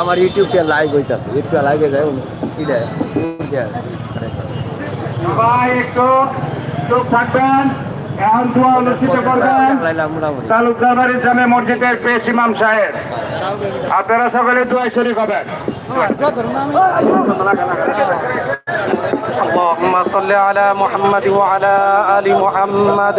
আমার ইউটিউবটা লাইভ হইতাছে ইউটিউবটা লাইভে যায় এটা সবাই একটু চুপ থাকবেন এখন দোয়া অনুষ্ঠিত করবেন মোটামুটি তালুকদার বাড়ির জামে মসজিদের পেশ ইমাম সাহেব আপনারা সকলে দোয়াই শরীর হবেন اللهم صل على محمد وعلى آل محمد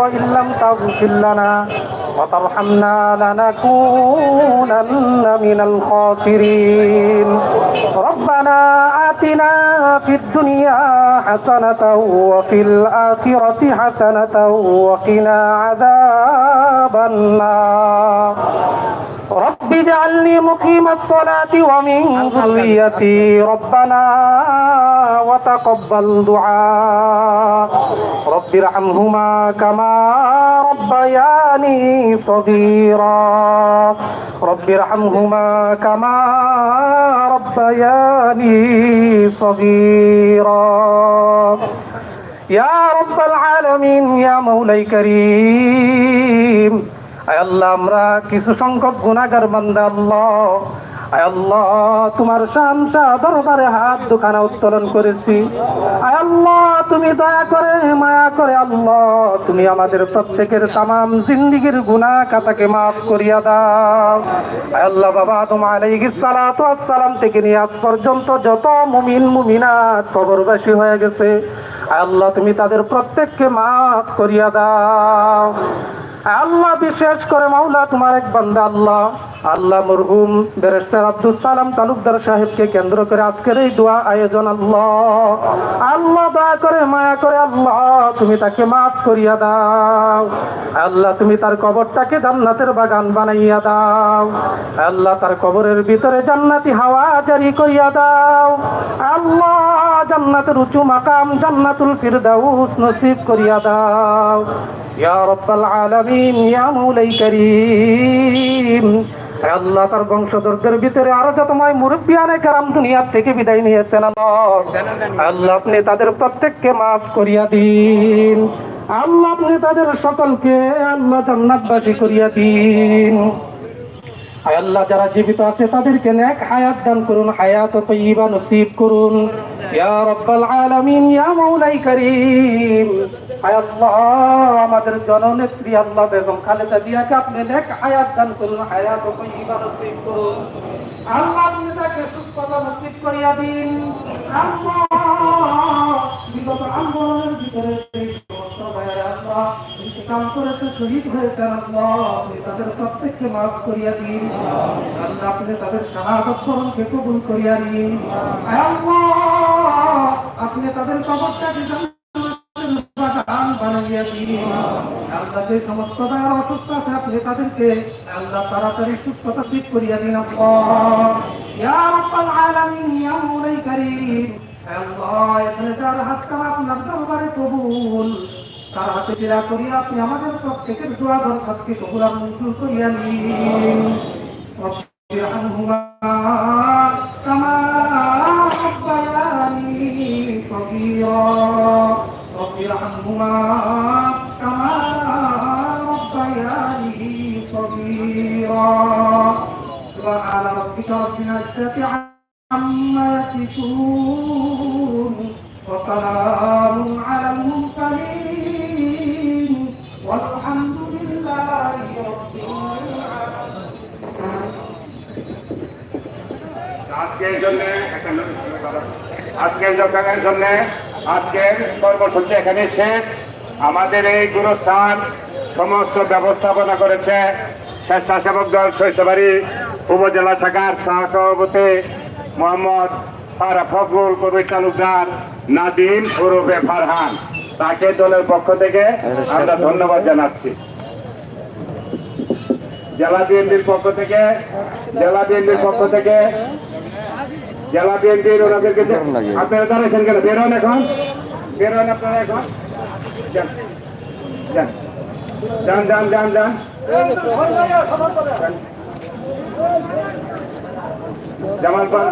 وإن لم تغفر لنا وترحمنا لنكونن من الخاسرين. ربنا آتنا في الدنيا حسنة وفي الآخرة حسنة وقنا عذاب النار. رب اجعلني مقيم الصلاة ومن ذريتي ربنا وتقبل دعاء. رب ارحمهما كما ربياني صغيرا. رب ارحمهما كما ربياني صغيرا. يا رب العالمين يا مولاي كريم আল্লাহ, আমরা কিছু সংখ্যক গুণাগার বান্দা, আল্লাহ। আয় আল্লাহ, তোমার শান্তা দরবারে হাত দুখানা উত্তোলন করেছি। আয় আল্লাহ, তুমি দয়া করে, মায়া করে, আল্লাহ, তুমি আমাদের প্রত্যেকের তামাম জিন্দিগির গুনাহ খাতাকে মাফ করিয়া দাও। আয় আল্লাহ, বাবা ওয়াস সালাম থেকে নিয়ে আজ পর্যন্ত যত মুমিন, মুমিনাত কবরবাসী হয়ে গেছে। আয় আল্লাহ, তুমি তাদের প্রত্যেককে মাফ করিয়া দাও। আল্লাহ বিশেষ করে মাওলা তোমার এক বান্দা আল্লাহ। আল্লাহ মরহুম ব্যারিস্টার আব্দুল সালাম তালুকদার সাহেবকে কেন্দ্র করে আজকের এই দোয়া আয়োজন আল্লাহ। আল্লাহ দয়া করে, মায়া করে আল্লাহ, তুমি তাকে মাফ করিয়া দাও। আল্লাহ তুমি তার কবরটাকে জান্নাতের বাগান বানাইয়া দাও। আল্লাহ তার কবরের ভিতরে জান্নাতি হাওয়া জারি করিয়া দাও। আল্লাহ জান্নাতের উঁচু মাকাম জান্নাতুল ফিরদাউস নসিব করিয়া দাও। ইয়া রব্বাল আলামিন, ইয়া মৌলাই করিম। আল্লাহ তার বংশধরদের ভিতরে আরও যতময় মুরব্বিয়ানে কারাম দুনিয়ার থেকে বিদায় নিয়েছেন আল্লাহ আপনি তাদের প্রত্যেককে মাফ করিয়া দিন। আল্লাহ আপনি তাদের সকলকে আল্লাহ জান্নাতবাসী করিয়া দিন। আল্লাহ, যারা জীবিত আছে তাদেরকে নেক হায়াত দান করুন, হায়াত তৈবা নসিব করুন। ইয়া রব্বাল আলামিন, ইয়া মাওলাই করিম। আল্লাহ, আমাদের জননেত্রী আল্লাহ বেগম খালেদা জিয়াকে আপনি নেক হায়াত দান করুন, হায়াত তৈবা নসিব করুন। আল্লাহ আপনি তাকে সুস্থতা নসিব করিয়া দিন। আল্লাহ বিগত আন্দোলনের ভিতরে এই সমস্ত ভাইয়েরা আল্লাহ ইন্তেকাল করেছে, শহীদ হয়েছে আল্লাহ। তাদের প্রত্যেককে মাফ করিয়া দিন। আল্লাহ আপনি তাদের শাহাদত স্মরণকে কবুল করিয়া দিন আল্লাহ, আপনি তাদের কবরটাকে সমস্ত ভাইয়েরা অসুস্থ তাদেরকে তাড়াতাড়ি সুস্থতা ঠিক করিয়া দিন আল্লাহ। ইয়া রাব্বাল আলামিন, ইয়া মাওলাই কারীম। আল্লাহ, এখানে যার হাত আপনার দরবারে কবুল। তার হাতে চিরা করিয়া আপনি আমাদের প্রত্যেকের দোয়া দরখাস্তকে কবুল আর মঞ্জুর করিয়া নিন رب عنهما كما ربياني صغيرا رب ارحمهما كما ربياني صغيرا سبحان ربك رب العزة عما يصفون وسلام আজকের জন্য জন্য আজকের কর্মসূচি এখানে আমাদের এই গুরুস্থান সমস্ত ব্যবস্থাপনা করেছে স্বেচ্ছাসেবক দল শৈশবাড়ি উপজেলা শাখার সহসভাপতি মোহাম্মদ ফারা ফখরুল, কবির তালুকদার নাদিম ওরফে ফারহান। তাকে দলের পক্ষ থেকে আমরা ধন্যবাদ জানাচ্ছি। জেলা বিএনপির পক্ষ থেকে জেলা বিএনপির পক্ষ থেকে জেলা বিএনপির ওনাদেরকে আপনারা দাঁড়াইছেন কেন বেরোন এখন। বেরোন আপনারা এখন। যান। যান। যান যান জামাল পান